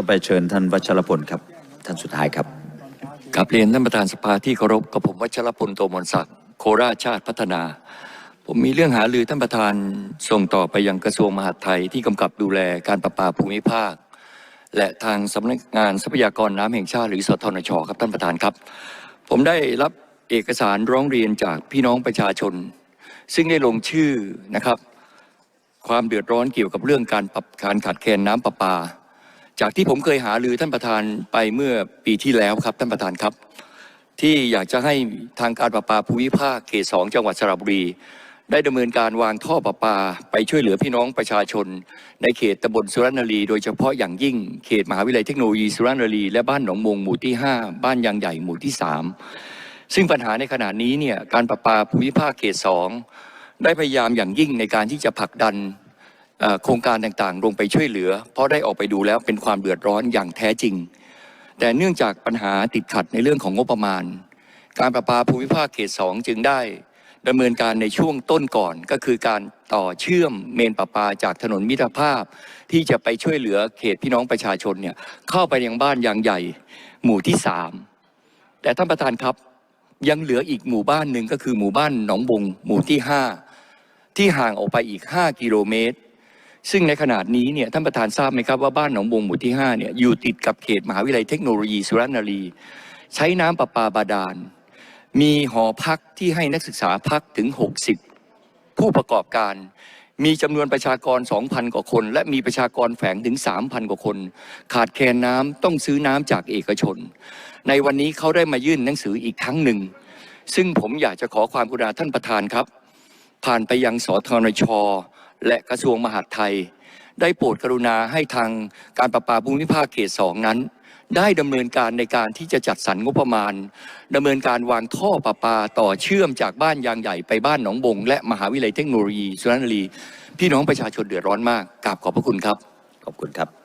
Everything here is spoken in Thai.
ต่อไปเชิญท่านวัชรพลครับ ท่านสุดท้ายครับกับเรียนท่านประธานสภาที่เคารพกับผมวัชรพลโตมนศักดิ์โคราชชาติพัฒนา ผมมีเรื่องหารือท่านประธานส่งต่อไปยังกระทรวงมหาดไทยที่กำกับดูแลการประปาภูมิภาค และทางสำนักงานทรัพยากรน้ำแห่งชาติหรือสทนชครับท่านประธานครับ ผมได้รับเอกสารร้องเรียนจากพี่น้องประชาชน ซึ่งได้ลงชื่อนะครับ ความเดือดร้อนเกี่ยวกับเรื่องการปรับการขาดแคลนน้ำประปา จากที่ผมเคยหารือท่านประธานไปเมื่อปีที่แล้วครับท่านประธานครับ ที่อยากจะให้ทางการประปาภูมิภาคเขตสองจังหวัดสระบุรี ได้ดำเนินการวางท่อประปา ไปช่วยเหลือพี่น้องประชาชน ในเขตตำบลสุรนารี โดยเฉพาะอย่างยิ่งเขตมหาวิทยาลัยเทคโนโลยีสุรนารี และบ้านหนองมงหมู่ที่ 5 บ้านยางใหญ่หมู่ที่ 3 ซึ่งปัญหาในขณะนี้เนี่ยการประปาภูมิภาคเขตสองได้พยายามอย่างยิ่งในการที่จะผลักดัน โครงการต่างๆ ลงไปช่วยเหลือ เพราะได้ออกไปดูแล้วเป็นความเดือดร้อนอย่างแท้จริง แต่เนื่องจากปัญหาติดขัดในเรื่องของงบประมาณ การประปาภูมิภาคเขตสองจึงได้ดำเนินการในช่วงต้นก่อนก็คือการต่อเชื่อมเมนประปาจากถนนมิตรภาพ ที่จะไปช่วยเหลือเขตพี่น้องประชาชนเนี่ยเข้าไปยังบ้านยางใหญ่ หมู่ที่สามแต่ท่านประธานครับยังเหลืออีกหมู่บ้านหนึ่งก็คือหมู่บ้านหนองบงหมู่ที่ห้าที่ห่างออกไปอีก 5 กิโลเมตร ซึ่งในขณะนี้เนี่ยท่านประธานทราบไหมครับว่าบ้านหนองบงหมู่ที่5เนี่ยอยู่ติดกับเขตมหาวิทยาลัยเทคโนโลยีสุรนารี ใช้น้ำประปาบาดาล มีหอพักที่ให้นักศึกษาพักถึง 60 ผู้ประกอบการมีจำนวนประชากร 2,000 กว่าคน และมีประชากรแฝงถึง 3,000 กว่าคน ขาดแคลนน้ำต้องซื้อน้ำจากเอกชน ในวันนี้เขาได้มายื่นหนังสืออีกครั้งหนึ่ง ซึ่งผมอยากจะขอความกรุณาท่านประธานครับ ผ่านไปยังสทนช และกระทรวงมหาดไทย ได้โปรดกรุณาให้ทางการประปาภูมิภาคเขตสองนั้น ได้ดำเนินการในการที่จะจัดสรรงบประมาณดำเนินการวางท่อประปาต่อเชื่อมจากบ้านยางใหญ่ไปบ้านหนองบง และมหาวิทยาลัยเทคโนโลยีสุรนารีพี่น้องประชาชนเดือดร้อนมากกราบขอบพระคุณครับ ขอบคุณครับ